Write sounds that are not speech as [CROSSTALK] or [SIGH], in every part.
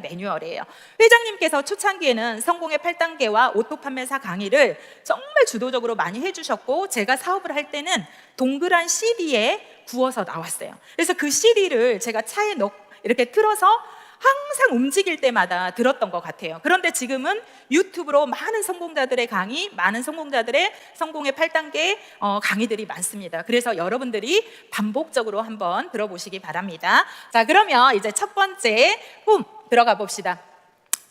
있는 매뉴얼이에요. 회장님께서 초창기에는 성공의 8단계와 오토 판매사 강의를 정말 주도적으로 많이 해주셨고 제가 사업을 할 때는 동그란 CD에 구워서 나왔어요. 그래서 그 CD를 제가 차에 넣 이렇게 틀어서 항상 움직일 때마다 들었던 것 같아요. 그런데 지금은 유튜브로 많은 성공자들의 강의, 많은 성공자들의 성공의 8단계 어, 강의들이 많습니다. 그래서 여러분들이 반복적으로 한번 들어보시기 바랍니다. 자, 그러면 이제 첫 번째 꿈 들어가 봅시다.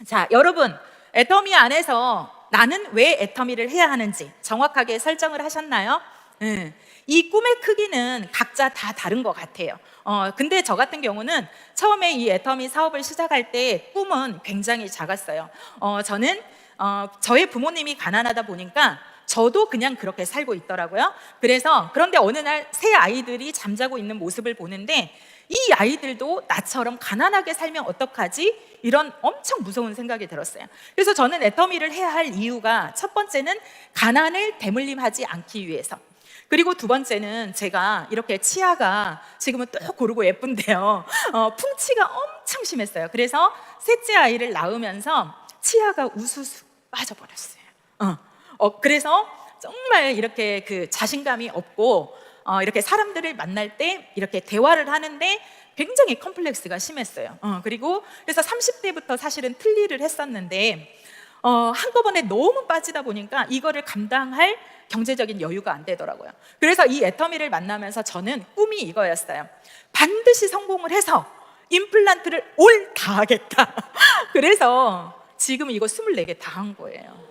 자, 여러분, 애터미 안에서 나는 왜 애터미를 해야 하는지 정확하게 설정을 하셨나요? 음, 이 꿈의 크기는 각자 다 다른 것 같아요. 어, 근데 저 같은 경우는 처음에 이 애터미 사업을 시작할 때 꿈은 굉장히 작았어요. 어, 저는 어, 저의 부모님이 가난하다 보니까 저도 그냥 그렇게 살고 있더라고요. 그래서 그런데 어느 날 새 아이들이 잠자고 있는 모습을 보는데 이 아이들도 나처럼 가난하게 살면 어떡하지? 이런 엄청 무서운 생각이 들었어요. 그래서 저는 애터미를 해야 할 이유가 첫 번째는 가난을 대물림하지 않기 위해서. 그리고 두 번째는 제가 이렇게 치아가 지금은 또 고르고 예쁜데요. [LAUGHS] 어, 풍치가 엄청 심했어요. 그래서 셋째 아이를 낳으면서 치아가 우수수 빠져버렸어요. 어, 어, 그래서 정말 이렇게 그 자신감이 없고 어, 이렇게 사람들을 만날 때 이렇게 대화를 하는데 굉장히 컴플렉스가 심했어요. 어, 그리고 그래서 30대부터 사실은 틀니를 했었는데 어, 한꺼번에 너무 빠지다 보니까 이거를 감당할 경제적인 여유가 안 되더라고요. 그래서 이 애터미를 만나면서 저는 꿈이 이거였어요. 반드시 성공을 해서 임플란트를 올 다 하겠다. [LAUGHS] 그래서 지금 이거 24개 다 한 거예요.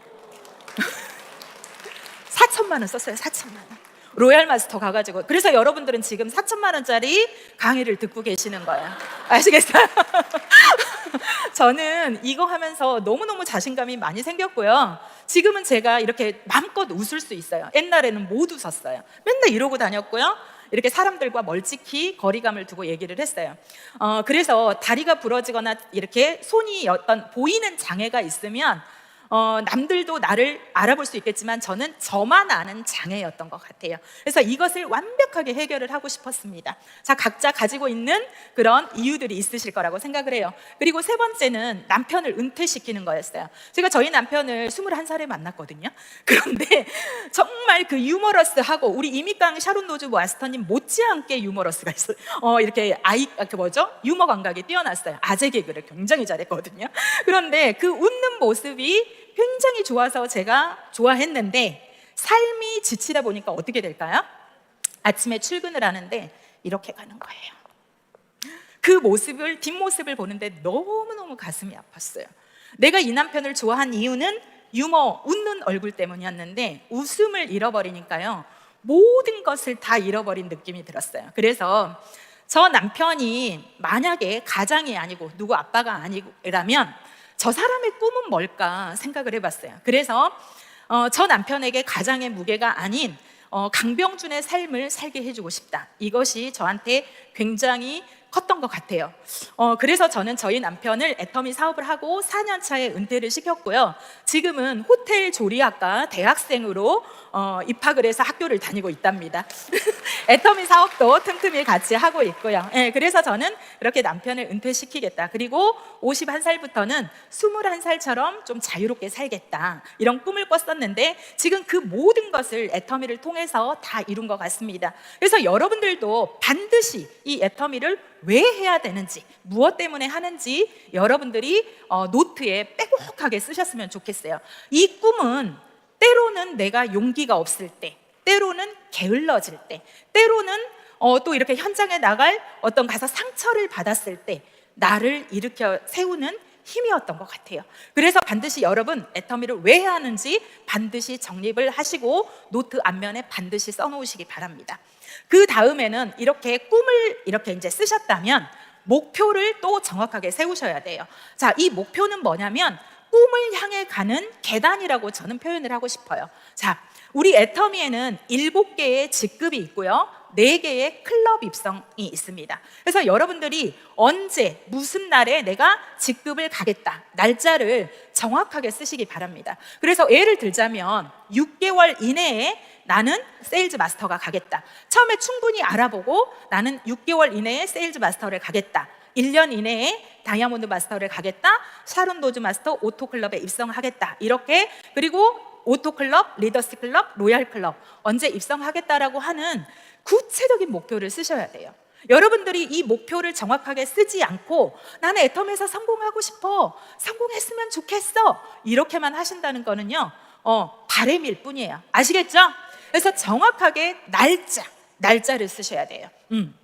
[LAUGHS] 4천만 원 썼어요. 4천만 원. 로얄 마스터 가가지고 그래서 여러분들은 지금 4천만 원짜리 강의를 듣고 계시는 거예요. 아시겠어요? [LAUGHS] 저는 이거 하면서 너무너무 자신감이 많이 생겼고요. 지금은 제가 이렇게 마음껏 웃을 수 있어요. 옛날에는 못 웃었어요. 맨날 이러고 다녔고요. 이렇게 사람들과 멀찍이 거리감을 두고 얘기를 했어요. 어, 그래서 다리가 부러지거나 이렇게 손이 어떤 보이는 장애가 있으면 어, 남들도 나를 알아볼 수 있겠지만 저는 저만 아는 장애였던 것 같아요. 그래서 이것을 완벽하게 해결을 하고 싶었습니다. 자, 각자 가지고 있는 그런 이유들이 있으실 거라고 생각을 해요. 그리고 세 번째는 남편을 은퇴시키는 거였어요. 제가 저희 남편을 21살에 만났거든요. [LAUGHS] 그런데 정말 그 유머러스하고 우리 이미강 샤론 노즈 마스터님 못지않게 유머러스가 있어요. 어, 이렇게 아이, 아, 그 뭐죠? 유머 감각이 뛰어났어요. 아재 개그를 굉장히 잘했거든요. 그런데 그 웃는 모습이 굉장히 좋아서 제가 좋아했는데 삶이 지치다 보니까 어떻게 될까요? 아침에 출근을 하는데 이렇게 가는 거예요. 그 모습을 뒷모습을 보는데 너무너무 가슴이 아팠어요. 내가 이 남편을 좋아한 이유는 유머, 웃는 얼굴 때문이었는데 웃음을 잃어버리니까요. 모든 것을 다 잃어버린 느낌이 들었어요. 그래서 저 남편이 만약에 가장이 아니고 누구 아빠가 아니라면 저 사람의 꿈은 뭘까 생각을 해봤어요. 그래서 어, 저 남편에게 가장의 무게가 아닌 어, 강병준의 삶을 살게 해주고 싶다. 이것이 저한테 굉장히 컸던 것 같아요. 어, 그래서 저는 저희 남편을 애터미 사업을 하고 4년 차에 은퇴를 시켰고요. 지금은 호텔 조리학과 대학생으로 어, 입학을 해서 학교를 다니고 있답니다. [LAUGHS] 애터미 사업도 틈틈이 같이 하고 있고요. 예, 그래서 저는 이렇게 남편을 은퇴시키겠다. 그리고 51살부터는 21살처럼 좀 자유롭게 살겠다. 이런 꿈을 꿨었는데 지금 그 모든 것을 애터미를 통해서 다 이룬 것 같습니다. 그래서 여러분들도 반드시 이 애터미를 왜 해야 되는지, 무엇 때문에 하는지 여러분들이 어, 노트에 빼곡하게 쓰셨으면 좋겠어요. 이 꿈은 때로는 내가 용기가 없을 때, 때로는 게을러질 때, 때로는 어, 또 이렇게 현장에 나갈 어떤 가서 상처를 받았을 때 나를 일으켜 세우는 힘이었던 것 같아요. 그래서 반드시 여러분 애터미를 왜 해야 하는지 반드시 정립을 하시고 노트 앞면에 반드시 써놓으시기 바랍니다. 그 다음에는 이렇게 꿈을 이렇게 이제 쓰셨다면 목표를 또 정확하게 세우셔야 돼요. 자, 이 목표는 뭐냐면 꿈을 향해 가는 계단이라고 저는 표현을 하고 싶어요. 자, 우리 애터미에는 일곱 개의 직급이 있고요. 네 개의 클럽 입성이 있습니다. 그래서 여러분들이 언제, 무슨 날에 내가 직급을 가겠다, 날짜를 정확하게 쓰시기 바랍니다. 그래서 예를 들자면 6개월 이내에 나는 세일즈 마스터가 가겠다. 처음에 충분히 알아보고 나는 6개월 이내에 세일즈 마스터를 가겠다. 1년 이내에 다이아몬드 마스터를 가겠다. 샤론 도즈 마스터 오토클럽에 입성하겠다. 이렇게 그리고 오토클럽, 리더스 클럽, 로얄 클럽 언제 입성하겠다라고 하는 구체적인 목표를 쓰셔야 돼요. 여러분들이 이 목표를 정확하게 쓰지 않고 나는 애텀에서 성공하고 싶어. 성공했으면 좋겠어. 이렇게만 하신다는 거는요. 어, 바램일 뿐이에요. 아시겠죠? 그래서 정확하게 날짜, 날짜를 쓰셔야 돼요. 음.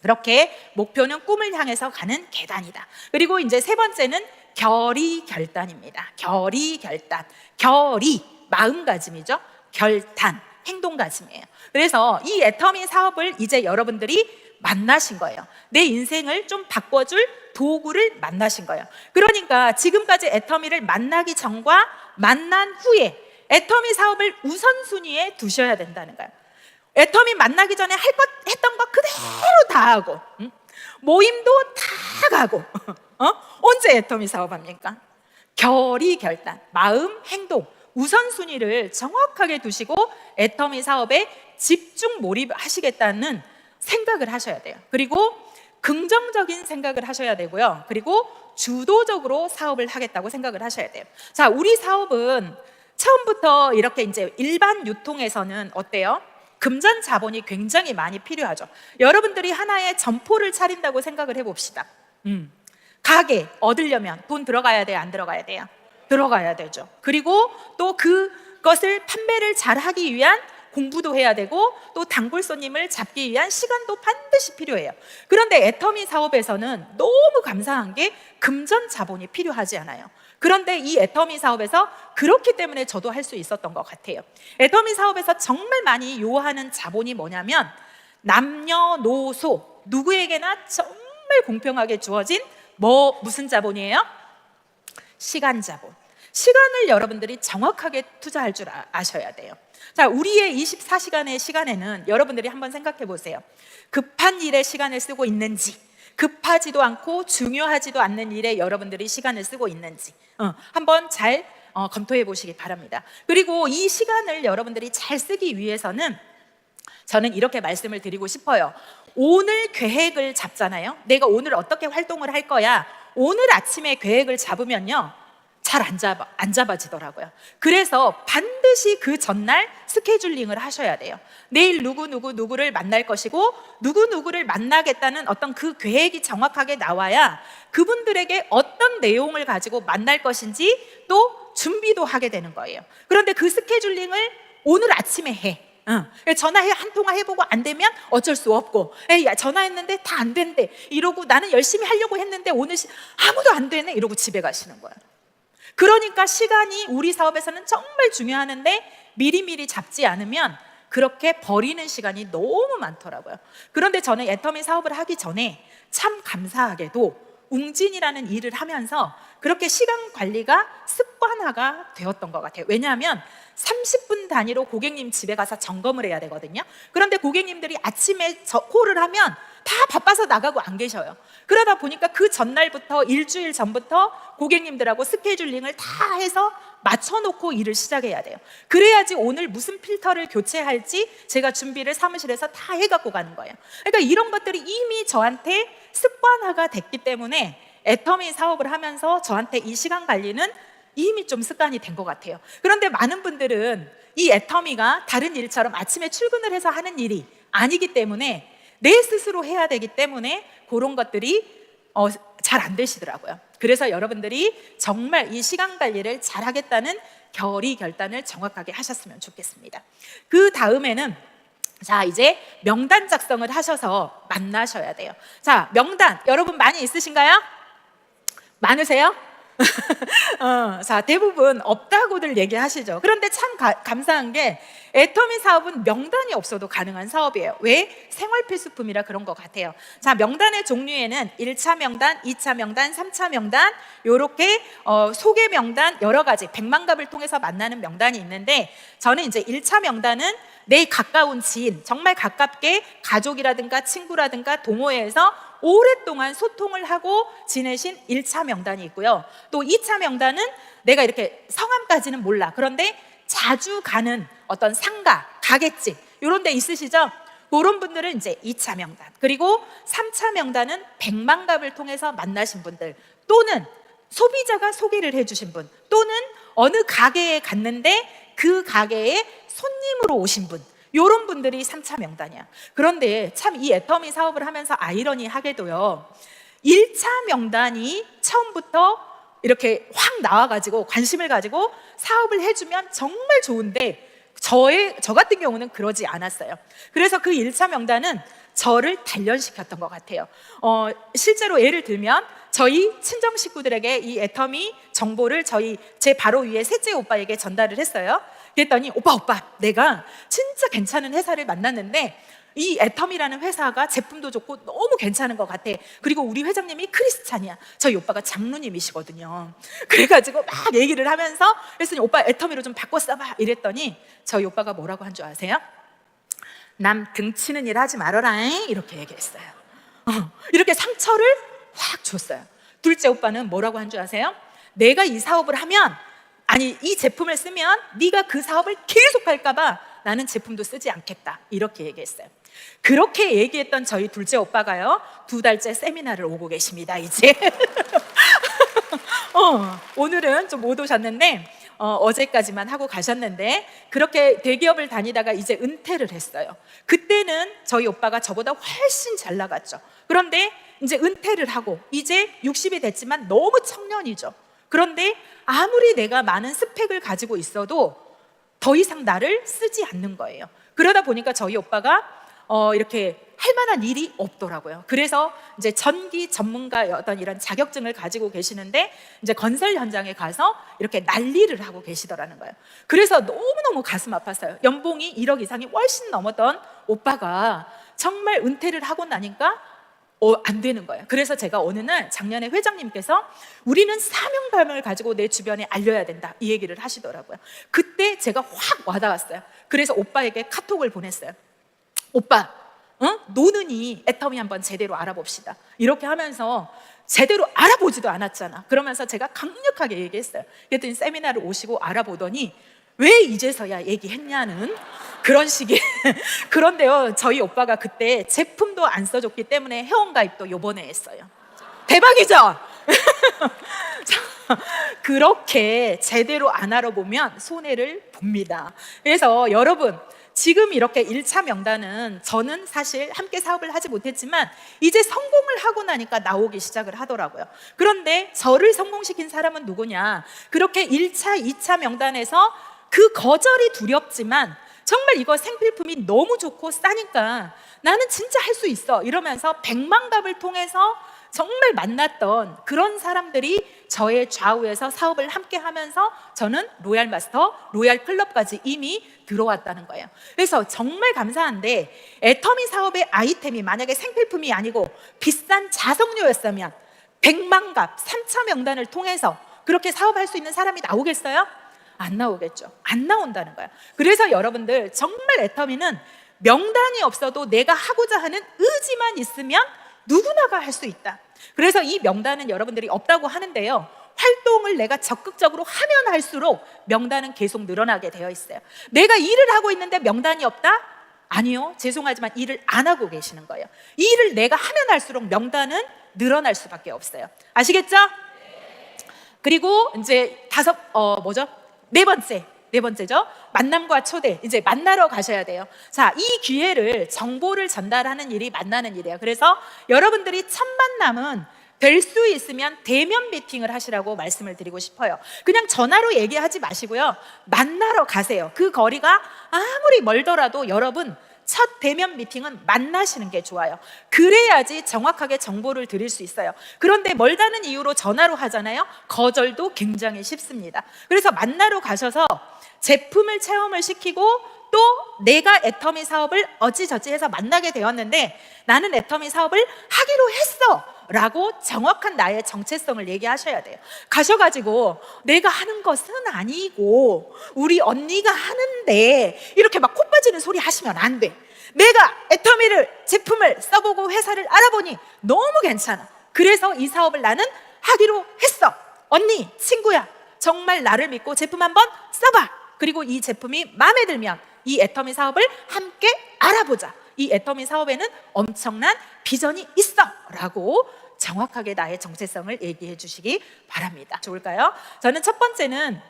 그렇게 목표는 꿈을 향해서 가는 계단이다. 그리고 이제 세 번째는 결의 결단입니다. 결의 결단. 결의 마음가짐이죠. 결단 행동가짐이에요. 그래서 이 애터미 사업을 이제 여러분들이 만나신 거예요. 내 인생을 좀 바꿔줄 도구를 만나신 거예요. 그러니까 지금까지 애터미를 만나기 전과 만난 후에 애터미 사업을 우선순위에 두셔야 된다는 거예요. 애터미 만나기 전에 할 것, 했던 거 그대로 다 하고, 응? 모임도 다 가고, [LAUGHS] 어? 언제 애터미 사업합니까? 결의 결단, 마음, 행동, 우선순위를 정확하게 두시고 애터미 사업에 집중 몰입하시겠다는 생각을 하셔야 돼요. 그리고 긍정적인 생각을 하셔야 되고요. 그리고 주도적으로 사업을 하겠다고 생각을 하셔야 돼요. 자, 우리 사업은 처음부터 이렇게 이제 일반 유통에서는 어때요? 금전 자본이 굉장히 많이 필요하죠. 여러분들이 하나의 점포를 차린다고 생각을 해봅시다. 음. 가게 얻으려면 돈 들어가야 돼요? 안 들어가야 돼요? 들어가야 되죠. 그리고 또 그것을 판매를 잘 하기 위한 공부도 해야 되고 또 단골 손님을 잡기 위한 시간도 반드시 필요해요. 그런데 애터미 사업에서는 너무 감사한 게 금전 자본이 필요하지 않아요. 그런데 이 애터미 사업에서 그렇기 때문에 저도 할 수 있었던 것 같아요. 애터미 사업에서 정말 많이 요하는 자본이 뭐냐면 남녀노소 누구에게나 정말 공평하게 주어진 뭐 무슨 자본이에요? 시간 자본. 시간을 여러분들이 정확하게 투자할 줄 아- 아셔야 돼요. 자, 우리의 24시간의 시간에는 여러분들이 한번 생각해 보세요. 급한 일에 시간을 쓰고 있는지, 급하지도 않고 중요하지도 않는 일에 여러분들이 시간을 쓰고 있는지, 어, 한번 잘 어, 검토해 보시기 바랍니다. 그리고 이 시간을 여러분들이 잘 쓰기 위해서는 저는 이렇게 말씀을 드리고 싶어요. 오늘 계획을 잡잖아요. 내가 오늘 어떻게 활동을 할 거야. 오늘 아침에 계획을 잡으면요. 잘 안 잡아, 안 잡아지더라고요. 그래서 반드시 그 전날 스케줄링을 하셔야 돼요. 내일 누구누구 누구를 만날 것이고, 누구누구를 만나겠다는 어떤 그 계획이 정확하게 나와야 그분들에게 어떤 내용을 가지고 만날 것인지 또 준비도 하게 되는 거예요. 그런데 그 스케줄링을 오늘 아침에 해. 응. 전화해 한 통화 해보고 안 되면 어쩔 수 없고, 에이 야, 전화했는데 다 안 된대. 이러고 나는 열심히 하려고 했는데 오늘 시- 아무도 안 되네. 이러고 집에 가시는 거예요. 그러니까 시간이 우리 사업에서는 정말 중요하는데 미리미리 잡지 않으면 그렇게 버리는 시간이 너무 많더라고요. 그런데 저는 애터미 사업을 하기 전에 참 감사하게도 웅진이라는 일을 하면서 그렇게 시간 관리가 습관화가 되었던 것 같아요. 왜냐하면 30분 단위로 고객님 집에 가서 점검을 해야 되거든요. 그런데 고객님들이 아침에 저 콜을 하면 다 바빠서 나가고 안 계셔요. 그러다 보니까 그 전날부터 일주일 전부터 고객님들하고 스케줄링을 다 해서 맞춰놓고 일을 시작해야 돼요. 그래야지 오늘 무슨 필터를 교체할지 제가 준비를 사무실에서 다 해갖고 가는 거예요. 그러니까 이런 것들이 이미 저한테 습관화가 됐기 때문에 애터미 사업을 하면서 저한테 이 시간 관리는 이미 좀 습관이 된 것 같아요. 그런데 많은 분들은 이 애터미가 다른 일처럼 아침에 출근을 해서 하는 일이 아니기 때문에 내 스스로 해야 되기 때문에 그런 것들이 어, 잘 안 되시더라고요. 그래서 여러분들이 정말 이 시간 관리를 잘 하겠다는 결의 결단을 정확하게 하셨으면 좋겠습니다. 그 다음에는 자, 이제 명단 작성을 하셔서 만나셔야 돼요. 자, 명단 여러분 많이 있으신가요? 많으세요? [LAUGHS] 어, 자, 대부분 없다고들 얘기하시죠. 그런데 참 가- 감사한 게 애터미 사업은 명단이 없어도 가능한 사업이에요. 왜? 생활 필수품이라 그런 것 같아요. 자, 명단의 종류에는 1차 명단, 2차 명단, 3차 명단, 요렇게 어, 소개 명단 여러 가지 백만갑을 통해서 만나는 명단이 있는데 저는 이제 1차 명단은 내 가까운 지인, 정말 가깝게 가족이라든가 친구라든가 동호회에서 오랫동안 소통을 하고 지내신 1차 명단이 있고요. 또 2차 명단은 내가 이렇게 성함까지는 몰라. 그런데 자주 가는 어떤 상가, 가게집 이런 데 있으시죠? 그런 분들은 이제 2차 명단. 그리고 3차 명단은 백만갑을 통해서 만나신 분들 또는 소비자가 소개를 해 주신 분 또는 어느 가게에 갔는데 그 가게에 손님으로 오신 분 요런 분들이 3차 명단이야. 그런데 참 이 애터미 사업을 하면서 아이러니하게도요. 1차 명단이 처음부터 이렇게 확 나와가지고 관심을 가지고 사업을 해주면 정말 좋은데 저의 저 같은 경우는 그러지 않았어요. 그래서 그 1차 명단은 저를 단련시켰던 것 같아요. 어, 실제로 예를 들면 저희 친정 식구들에게 이 애터미 정보를 저희 제 바로 위에 셋째 오빠에게 전달을 했어요. 그랬더니 오빠 오빠 내가 진짜 괜찮은 회사를 만났는데 이 애텀이라는 회사가 제품도 좋고 너무 괜찮은 것 같아. 그리고 우리 회장님이 크리스찬이야. 저희 오빠가 장로님이시거든요. [LAUGHS] 그래가지고 막 얘기를 하면서 그랬더니 오빠 애터미로 좀 바꿔 써봐 이랬더니 저희 오빠가 뭐라고 한 줄 아세요? 남 등치는 일 하지 말아라 이렇게 얘기했어요. 어, 이렇게 상처를 확 줬어요. 둘째 오빠는 뭐라고 한 줄 아세요? 내가 이 사업을 하면 아니 이 제품을 쓰면 네가 그 사업을 계속 할까봐 나는 제품도 쓰지 않겠다 이렇게 얘기했어요. 그렇게 얘기했던 저희 둘째 오빠가요 두 달째 세미나를 오고 계십니다 이제. [LAUGHS] 어, 오늘은 좀 못 오셨는데 어, 제까지만 하고 가셨는데 그렇게 대기업을 다니다가 이제 은퇴를 했어요. 그때는 저희 오빠가 저보다 훨씬 잘 나갔죠. 그런데 이제 은퇴를 하고 이제 60이 됐지만 너무 청년이죠. 그런데 아무리 내가 많은 스펙을 가지고 있어도 더 이상 나를 쓰지 않는 거예요. 그러다 보니까 저희 오빠가 어, 이렇게 할 만한 일이 없더라고요. 그래서 이제 전기 전문가의 어떤 이런 자격증을 가지고 계시는데 이제 건설 현장에 가서 이렇게 난리를 하고 계시더라는 거예요. 그래서 너무너무 가슴 아팠어요. 연봉이 1억 이상이 훨씬 넘었던 오빠가 정말 은퇴를 하고 나니까 어, 안 되는 거예요. 그래서 제가 어느 날 작년에 회장님께서 우리는 사명감을 가지고 내 주변에 알려야 된다. 이 얘기를 하시더라고요. 그때 제가 확 와닿았어요. 그래서 오빠에게 카톡을 보냈어요. 오빠, 어? 노는이 애터미 한번 제대로 알아봅시다. 이렇게 하면서 제대로 알아보지도 않았잖아. 그러면서 제가 강력하게 얘기했어요. 그랬더니 세미나를 오시고 알아보더니 왜 이제서야 얘기했냐는 그런 식의 [LAUGHS] 그런데요 저희 오빠가 그때 제품도 안 써줬기 때문에 회원가입도 요번에 했어요 대박이죠? [LAUGHS] 자, 그렇게 제대로 안 알아보면 손해를 봅니다 그래서 여러분 지금 이렇게 1차 명단은 저는 사실 함께 사업을 하지 못했지만 이제 성공을 하고 나니까 나오기 시작을 하더라고요. 그런데 저를 성공시킨 사람은 누구냐? 그렇게 1차, 2차 명단에서 그 거절이 두렵지만 정말 이거 생필품이 너무 좋고 싸니까 나는 진짜 할 수 있어 이러면서 백만갑을 통해서 정말 만났던 그런 사람들이 저의 좌우에서 사업을 함께 하면서 저는 로얄 마스터, 로얄 클럽까지 이미 들어왔다는 거예요. 그래서 정말 감사한데 애터미 사업의 아이템이 만약에 생필품이 아니고 비싼 자석료였으면 백만갑, 3차 명단을 통해서 그렇게 사업할 수 있는 사람이 나오겠어요? 안 나오겠죠. 안 나온다는 거야. 그래서 여러분들 정말 애터미는 명단이 없어도 내가 하고자 하는 의지만 있으면 누구나가 할 수 있다. 그래서 이 명단은 여러분들이 없다고 하는데요. 활동을 내가 적극적으로 하면 할수록 명단은 계속 늘어나게 되어 있어요. 내가 일을 하고 있는데 명단이 없다? 아니요. 죄송하지만 일을 안 하고 계시는 거예요. 이 일을 내가 하면 할수록 명단은 늘어날 수밖에 없어요. 아시겠죠? 그리고 이제 다섯 어 뭐죠? 네 번째, 네 번째죠. 만남과 초대. 이제 만나러 가셔야 돼요. 자, 이 기회를 정보를 전달하는 일이 만나는 일이에요. 그래서 여러분들이 첫 만남은 될 수 있으면 대면 미팅을 하시라고 말씀을 드리고 싶어요. 그냥 전화로 얘기하지 마시고요. 만나러 가세요. 그 거리가 아무리 멀더라도 여러분 첫 대면 미팅은 만나시는 게 좋아요. 그래야지 정확하게 정보를 드릴 수 있어요. 그런데 멀다는 이유로 전화로 하잖아요. 거절도 굉장히 쉽습니다. 그래서 만나러 가셔서 제품을 체험을 시키고 또 내가 애터미 사업을 어찌저찌 해서 만나게 되었는데 나는 애터미 사업을 하기로 했어. 라고 정확한 나의 정체성을 얘기하셔야 돼요. 가셔가지고 내가 하는 것은 아니고 우리 언니가 하는데 이렇게 막 코 빠지는 소리 하시면 안 돼. 내가 애터미를 제품을 써보고 회사를 알아보니 너무 괜찮아. 그래서 이 사업을 나는 하기로 했어. 언니, 친구야, 정말 나를 믿고 제품 한번 써봐. 그리고 이 제품이 마음에 들면 이 애터미 사업을 함께 알아보자. 이 애터미 사업에는 엄청난 비전이 있어 라고 정확하게 나의 정체성을 얘기해 주시기 바랍니다. 좋을까요? 저는 첫 번째는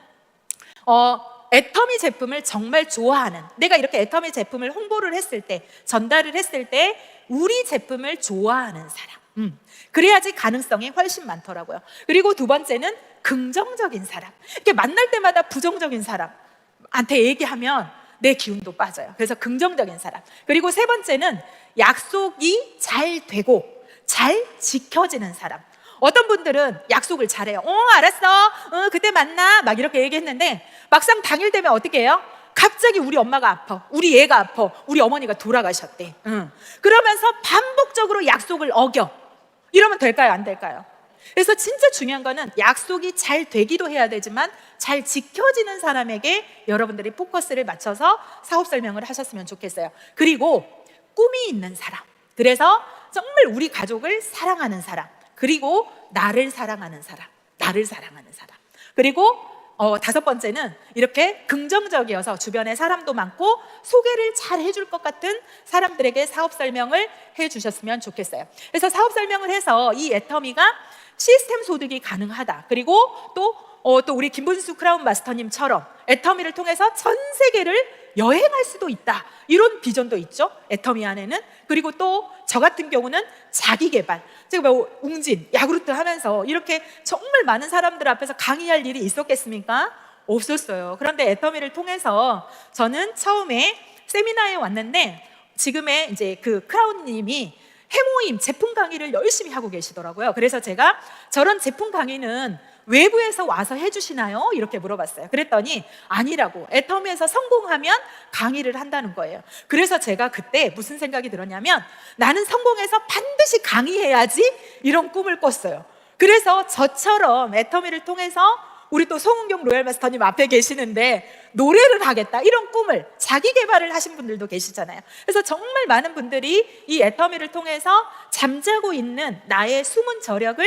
어, 애터미 제품을 정말 좋아하는 내가 이렇게 애터미 제품을 홍보를 했을 때 전달을 했을 때 우리 제품을 좋아하는 사람 음, 그래야지 가능성이 훨씬 많더라고요 그리고 두 번째는 긍정적인 사람 이렇게 만날 때마다 부정적인 사람한테 얘기하면 내 기운도 빠져요 그래서 긍정적인 사람 그리고 세 번째는 약속이 잘 되고 잘 지켜지는 사람 어떤 분들은 약속을 잘해요. 어, 알았어. 어, 그때 만나. 막 이렇게 얘기했는데 막상 당일 되면 어떻게 해요? 갑자기 우리 엄마가 아파. 우리 애가 아파. 우리 어머니가 돌아가셨대. 응. 그러면서 반복적으로 약속을 어겨. 이러면 될까요? 안 될까요? 그래서 진짜 중요한 거는 약속이 잘 되기도 해야 되지만 잘 지켜지는 사람에게 여러분들이 포커스를 맞춰서 사업 설명을 하셨으면 좋겠어요. 그리고 꿈이 있는 사람. 그래서 정말 우리 가족을 사랑하는 사람. 그리고 나를 사랑하는 사람, 나를 사랑하는 사람. 그리고 어, 다섯 번째는 이렇게 긍정적이어서 주변에 사람도 많고 소개를 잘 해줄 것 같은 사람들에게 사업 설명을 해 주셨으면 좋겠어요. 그래서 사업 설명을 해서 이 애터미가 시스템 소득이 가능하다. 그리고 또, 어, 또 우리 김분수 크라운 마스터님처럼 애터미를 통해서 전 세계를 여행할 수도 있다. 이런 비전도 있죠. 애터미 안에는. 그리고 또 저 같은 경우는 자기 개발. 제가 뭐 웅진, 야구르트 하면서 이렇게 정말 많은 사람들 앞에서 강의할 일이 있었겠습니까? 없었어요. 그런데 애터미를 통해서 저는 처음에 세미나에 왔는데 지금의 이제 그 크라운님이 해모임 제품 강의를 열심히 하고 계시더라고요. 그래서 제가 저런 제품 강의는 외부에서 와서 해주시나요? 이렇게 물어봤어요. 그랬더니 아니라고. 애터미에서 성공하면 강의를 한다는 거예요. 그래서 제가 그때 무슨 생각이 들었냐면 나는 성공해서 반드시 강의해야지 이런 꿈을 꿨어요. 그래서 저처럼 애터미를 통해서 우리 또 송은경 로얄 마스터님 앞에 계시는데 노래를 하겠다 이런 꿈을 자기 개발을 하신 분들도 계시잖아요. 그래서 정말 많은 분들이 이 애터미를 통해서 잠자고 있는 나의 숨은 저력을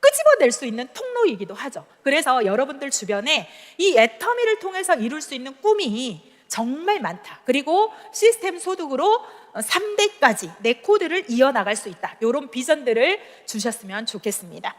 끄집어낼 수 있는 통로이기도 하죠. 그래서 여러분들 주변에 이 애터미를 통해서 이룰 수 있는 꿈이 정말 많다. 그리고 시스템 소득으로 3대까지 내 코드를 이어나갈 수 있다. 이런 비전들을 주셨으면 좋겠습니다.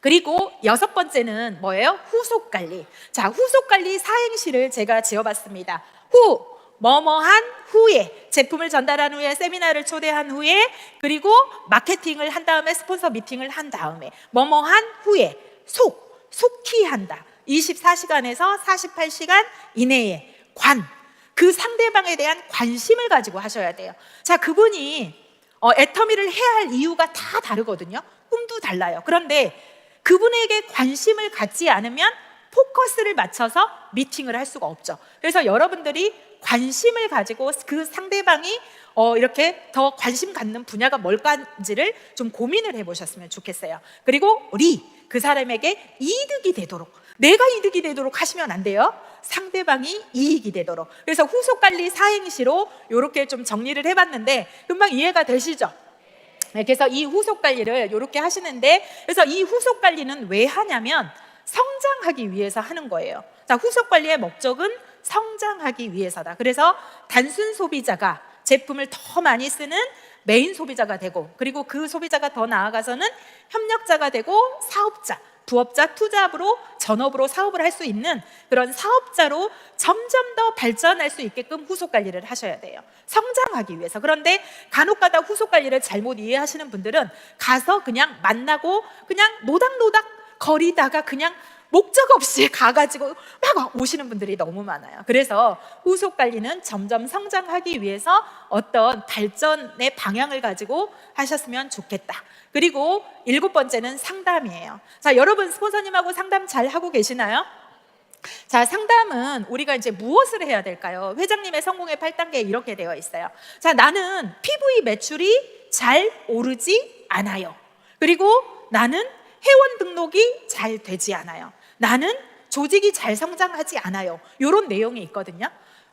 그리고 여섯 번째는 뭐예요? 후속 관리. 자, 후속 관리 사행시를 제가 지어봤습니다. 후, 뭐뭐한 후에 제품을 전달한 후에 세미나를 초대한 후에 그리고 마케팅을 한 다음에 스폰서 미팅을 한 다음에 뭐뭐한 후에 속 속히 한다. 24시간에서 48시간 이내에 관. 그 상대방에 대한 관심을 가지고 하셔야 돼요. 자 그분이 어, 애터미를 해야 할 이유가 다 다르거든요. 꿈도 달라요. 그런데 그분에게 관심을 갖지 않으면 포커스를 맞춰서 미팅을 할 수가 없죠. 그래서 여러분들이 관심을 가지고 그 상대방이 어, 이렇게 더 관심 갖는 분야가 뭘까지를 좀 고민을 해보셨으면 좋겠어요. 그리고 우리 그 사람에게 이득이 되도록 내가 이득이 되도록 하시면 안 돼요. 상대방이 이익이 되도록. 그래서 후속 관리 사행시로 이렇게 좀 정리를 해봤는데 금방 이해가 되시죠? 네, 그래서 이 후속 관리를 이렇게 하시는데 그래서 이 후속 관리는 왜 하냐면 성장하기 위해서 하는 거예요. 자, 후속 관리의 목적은 성장하기 위해서다. 그래서 단순 소비자가 제품을 더 많이 쓰는 메인 소비자가 되고 그리고 그 소비자가 더 나아가서는 협력자가 되고 사업자, 부업자, 투잡으로 전업으로 사업을 할 수 있는 그런 사업자로 점점 더 발전할 수 있게끔 후속 관리를 하셔야 돼요. 성장하기 위해서. 그런데 간혹가다 후속 관리를 잘못 이해하시는 분들은 가서 그냥 만나고 그냥 노닥노닥 거리다가 그냥 목적 없이 [LAUGHS] 가가지고 막 오시는 분들이 너무 많아요. 그래서 후속 관리는 점점 성장하기 위해서 어떤 발전의 방향을 가지고 하셨으면 좋겠다. 그리고 일곱 번째는 상담이에요. 자, 여러분 스폰서님하고 상담 잘 하고 계시나요? 자, 상담은 우리가 이제 무엇을 해야 될까요? 회장님의 성공의 8단계 이렇게 되어 있어요. 자, 나는 PV 매출이 잘 오르지 않아요. 그리고 나는 회원 등록이 잘 되지 않아요. 나는 조직이 잘 성장하지 않아요. 이런 내용이 있거든요.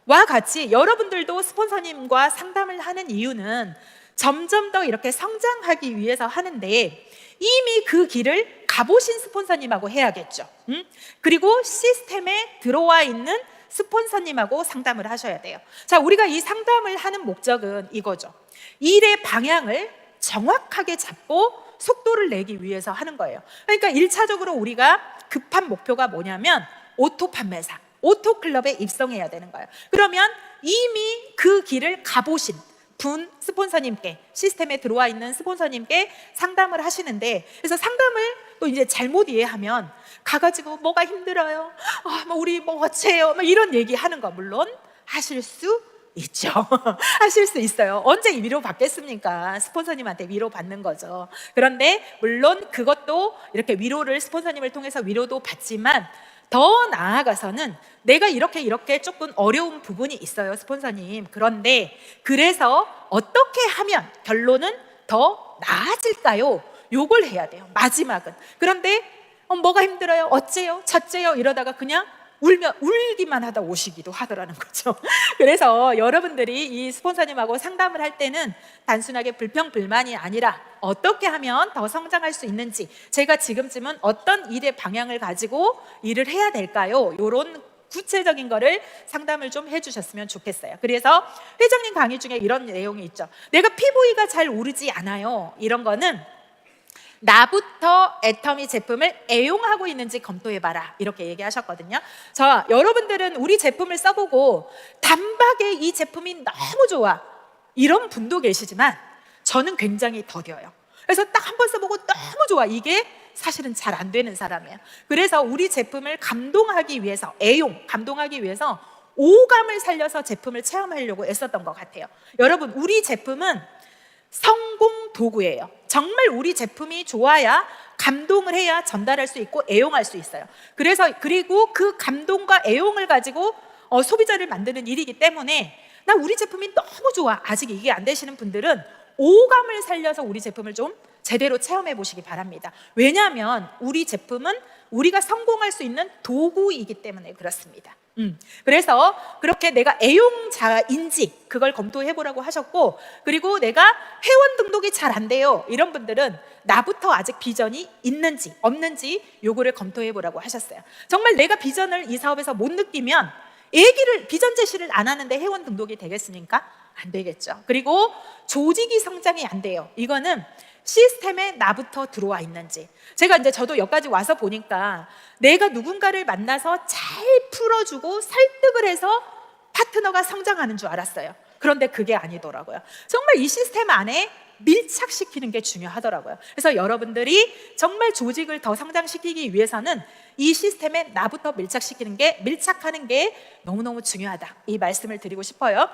와 같이 여러분들도 스폰서님과 상담을 하는 이유는 점점 더 이렇게 성장하기 위해서 하는데 이미 그 길을 가보신 스폰서님하고 해야겠죠. 음? 그리고 시스템에 들어와 있는 스폰서님하고 상담을 하셔야 돼요. 자, 우리가 이 상담을 하는 목적은 이거죠. 일의 방향을 정확하게 잡고 속도를 내기 위해서 하는 거예요. 그러니까 일차적으로 우리가 급한 목표가 뭐냐면 오토 판매사, 오토 클럽에 입성해야 되는 거예요. 그러면 이미 그 길을 가보신 분 스폰서님께 시스템에 들어와 있는 스폰서님께 상담을 하시는데 그래서 상담을 또 이제 잘못 이해하면 가가지고 뭐가 힘들어요, 아, 뭐 우리 뭐 어째요, 뭐 이런 얘기 하는 거 물론 하실 수 있죠. [LAUGHS] 하실 수 있어요. 언제 위로 받겠습니까? 스폰서님한테 위로 받는 거죠. 그런데 물론 그것도 이렇게 위로를 스폰서님을 통해서 위로도 받지만 더 나아가서는 내가 이렇게 이렇게 조금 어려운 부분이 있어요, 스폰서님. 그런데 그래서 어떻게 하면 결론은 더 나아질까요? 요걸 해야 돼요. 마지막은. 그런데 어, 뭐가 힘들어요? 어째요? 첫째요? 이러다가 그냥 울면 울기만 하다 오시기도 하더라는 거죠. [LAUGHS] 그래서 여러분들이 이 스폰서님하고 상담을 할 때는 단순하게 불평 불만이 아니라 어떻게 하면 더 성장할 수 있는지 제가 지금쯤은 어떤 일의 방향을 가지고 일을 해야 될까요? 요런 구체적인 거를 상담을 좀 해주셨으면 좋겠어요. 그래서 회장님 강의 중에 이런 내용이 있죠. 내가 PV가 잘 오르지 않아요. 이런 거는 나부터 애터미 제품을 애용하고 있는지 검토해봐라. 이렇게 얘기하셨거든요. 자, 여러분들은 우리 제품을 써보고 단박에 이 제품이 너무 좋아. 이런 분도 계시지만 저는 굉장히 더뎌요. 그래서 딱 한 번 써보고 너무 좋아. 이게 사실은 잘 안 되는 사람이에요. 그래서 우리 제품을 감동하기 위해서, 애용, 감동하기 위해서 오감을 살려서 제품을 체험하려고 애썼던 것 같아요. 여러분, 우리 제품은 성공 도구예요. 정말 우리 제품이 좋아야 감동을 해야 전달할 수 있고 애용할 수 있어요. 그래서 그리고 그 감동과 애용을 가지고 어, 소비자를 만드는 일이기 때문에 나 우리 제품이 너무 좋아. 아직 이게 안 되시는 분들은 오감을 살려서 우리 제품을 좀 제대로 체험해 보시기 바랍니다. 왜냐하면 우리 제품은 우리가 성공할 수 있는 도구이기 때문에 그렇습니다. 음. 그래서 그렇게 내가 애용자인지 그걸 검토해 보라고 하셨고 그리고 내가 회원 등록이 잘 안 돼요 이런 분들은 나부터 아직 비전이 있는지 없는지 요거를 검토해 보라고 하셨어요 정말 내가 비전을 이 사업에서 못 느끼면 얘기를 비전 제시를 안 하는데 회원 등록이 되겠습니까? 안 되겠죠 그리고 조직이 성장이 안 돼요 이거는 시스템에 나부터 들어와 있는지. 제가 이제 저도 여기까지 와서 보니까 내가 누군가를 만나서 잘 풀어주고 설득을 해서 파트너가 성장하는 줄 알았어요. 그런데 그게 아니더라고요. 정말 이 시스템 안에 밀착시키는 게 중요하더라고요. 그래서 여러분들이 정말 조직을 더 성장시키기 위해서는 이 시스템에 나부터 밀착시키는 게 밀착하는 게 너무너무 중요하다. 이 말씀을 드리고 싶어요.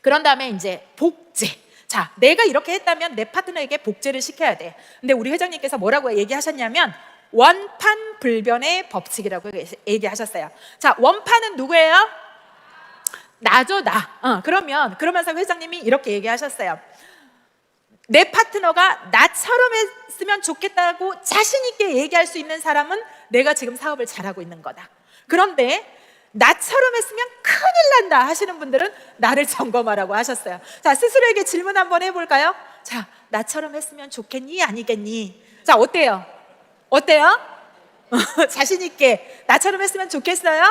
그런 다음에 이제 복제. 자, 내가 이렇게 했다면 내 파트너에게 복제를 시켜야 돼. 근데 우리 회장님께서 뭐라고 얘기하셨냐면 원판 불변의 법칙이라고 얘기하셨어요. 자, 원판은 누구예요? 나죠, 나. 어, 그러면 그러면서 회장님이 이렇게 얘기하셨어요. 내 파트너가 나처럼 했으면 좋겠다고 자신 있게 얘기할 수 있는 사람은 내가 지금 사업을 잘하고 있는 거다. 그런데 나처럼 했으면 큰일 난다 하시는 분들은 나를 [LAUGHS] 점검하라고 하셨어요. 자, 스스로에게 질문 한번 해볼까요? 자, 나처럼 했으면 좋겠니? 아니겠니? 자, 어때요? 어때요? [LAUGHS] 자신있게 나처럼 했으면 좋겠어요?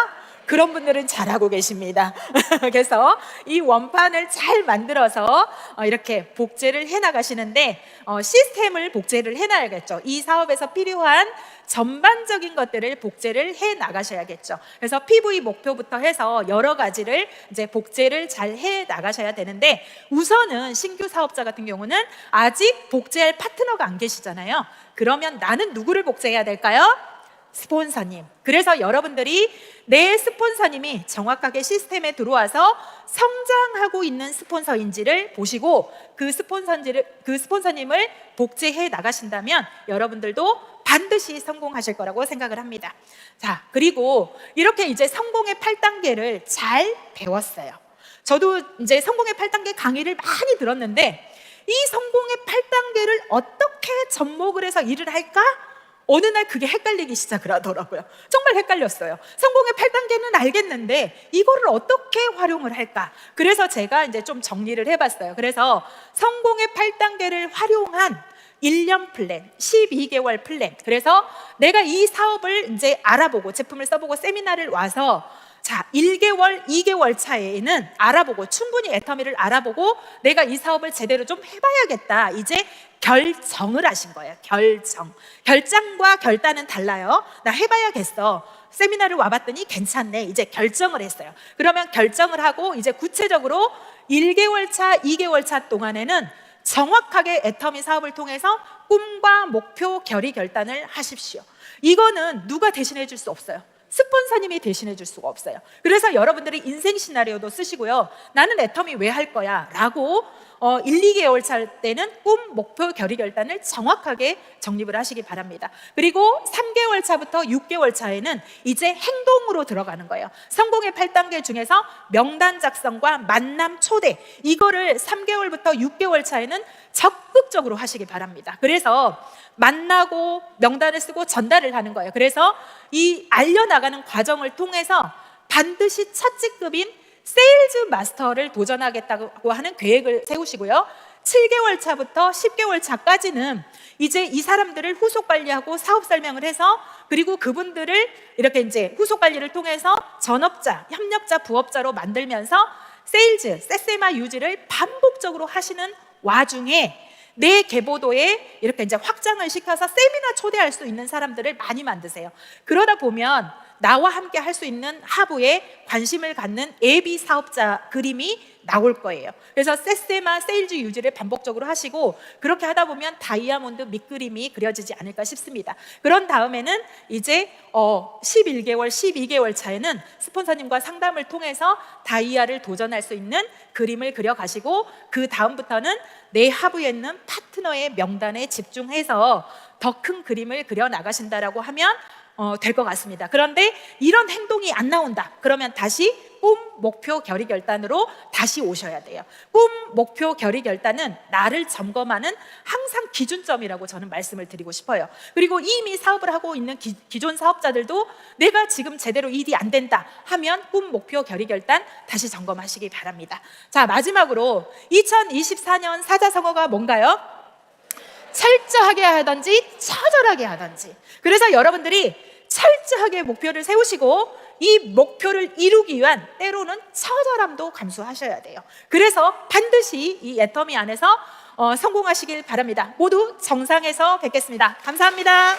그런 분들은 잘하고 계십니다. [LAUGHS] 그래서 이 원판을 잘 만들어서 어, 이렇게 복제를 해 나가시는데 어, 시스템을 복제를 해 나가야겠죠. 이 사업에서 필요한 전반적인 것들을 복제를 해 나가셔야겠죠. 그래서 PV 목표부터 해서 여러 가지를 이제 복제를 잘 해 나가셔야 되는데 우선은 신규 사업자 같은 경우는 아직 복제할 파트너가 안 계시잖아요. 그러면 나는 누구를 복제해야 될까요? 스폰서님. 그래서 여러분들이 내 스폰서님이 정확하게 시스템에 들어와서 성장하고 있는 스폰서인지를 보시고 그 스폰서인지를 그 스폰서님을 복제해 나가신다면 여러분들도 반드시 성공하실 거라고 생각을 합니다. 자, 그리고 이렇게 이제 성공의 8단계를 잘 배웠어요. 저도 이제 성공의 8단계 강의를 많이 들었는데 이 성공의 8단계를 어떻게 접목을 해서 일을 할까? 어느 날 그게 헷갈리기 시작을 하더라고요. 정말 헷갈렸어요. 성공의 8단계는 알겠는데 이거를 어떻게 활용을 할까? 그래서 제가 이제 좀 정리를 해봤어요. 그래서 성공의 8단계를 활용한 1년 플랜, 12개월 플랜. 그래서 내가 이 사업을 이제 알아보고 제품을 써보고 세미나를 와서 자, 1개월, 2개월 차에는 알아보고 충분히 애터미를 알아보고 내가 이 사업을 제대로 좀 해봐야겠다. 이제 결정을 하신 거예요. 결정. 결정과 결단은 달라요. 나 해봐야겠어. 세미나를 와봤더니 괜찮네. 이제 결정을 했어요. 그러면 결정을 하고 이제 구체적으로 1개월 차, 2개월 차 동안에는 정확하게 애터미 사업을 통해서 꿈과 목표 결의 결단을 하십시오. 이거는 누가 대신해 줄 수 없어요. 스폰서님이 대신해 줄 수가 없어요. 그래서 여러분들이 인생 시나리오도 쓰시고요. 나는 애터미 왜 할 거야? 라고 어, 1, 2개월 차 때는 꿈, 목표, 결의 결단을 정확하게 정립을 하시기 바랍니다. 그리고 3개월 차부터 6개월 차에는 이제 행동으로 들어가는 거예요. 성공의 8단계 중에서 명단 작성과 만남 초대 이거를 3개월부터 6개월 차에는 적극적으로 하시기 바랍니다. 그래서 만나고 명단을 쓰고 전달을 하는 거예요. 그래서 이 알려나가는 과정을 통해서 반드시 첫 직급인 세일즈 마스터를 도전하겠다고 하는 계획을 세우시고요. 7개월 차부터 10개월 차까지는 이제 이 사람들을 후속 관리하고 사업 설명을 해서 그리고 그분들을 이렇게 이제 후속 관리를 통해서 전업자, 협력자, 부업자로 만들면서 세일즈, 세세마 유지를 반복적으로 하시는 와중에 내 계보도에 이렇게 이제 확장을 시켜서 세미나 초대할 수 있는 사람들을 많이 만드세요. 그러다 보면 나와 함께 할 수 있는 하부에 관심을 갖는 예비 사업자 그림이 나올 거예요. 그래서 세세마 세일즈 유지를 반복적으로 하시고 그렇게 하다 보면 다이아몬드 밑그림이 그려지지 않을까 싶습니다. 그런 다음에는 이제 어 11개월, 12개월 차에는 스폰서님과 상담을 통해서 다이아를 도전할 수 있는 그림을 그려 가시고 그 다음부터는 내 하부에 있는 파트너의 명단에 집중해서 더 큰 그림을 그려 나가신다라고 하면 어, 될 것 같습니다. 그런데 이런 행동이 안 나온다. 그러면 다시 꿈, 목표, 결의 결단으로 다시 오셔야 돼요. 꿈, 목표, 결의 결단은 나를 점검하는 항상 기준점이라고 저는 말씀을 드리고 싶어요. 그리고 이미 사업을 하고 있는 기, 기존 사업자들도 내가 지금 제대로 일이 안 된다 하면 꿈, 목표, 결의 결단 다시 점검하시기 바랍니다. 자, 마지막으로 2024년 사자성어가 뭔가요? 철저하게 하든지 처절하게 하든지. 그래서 여러분들이 철저하게 목표를 세우시고 이 목표를 이루기 위한 때로는 처절함도 감수하셔야 돼요. 그래서 반드시 이 애터미 안에서 어, 성공하시길 바랍니다. 모두 정상에서 뵙겠습니다. 감사합니다.